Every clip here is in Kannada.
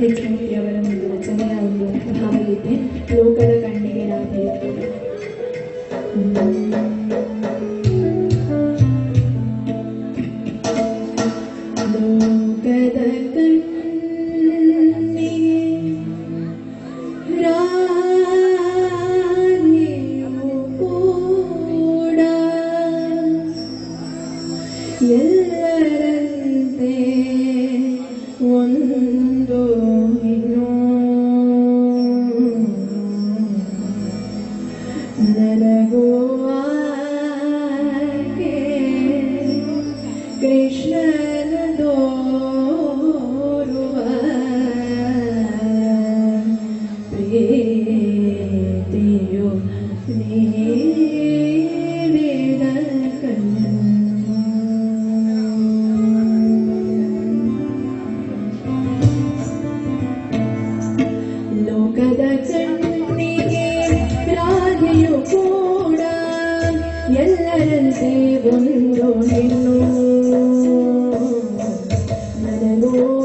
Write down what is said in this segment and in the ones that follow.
ಹೆಚ್ ಅವರ ಒಂದು ರಚನೆಯಾಗಿ ಭಾವಗೀತೆ ಲೋಕದ ಕಣ್ಣಿಗೆ ರಾಧೆ ಲೋಕದ ಕಣ್ಣಿಗೆ ಕೂಡ ಎಲ್ಲರಂತೆ ಒಂದು ಎಲ್ಲರಂತೆ ಒಂದು ಹೆಣ್ಣು ನನಗೂ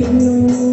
Senhor.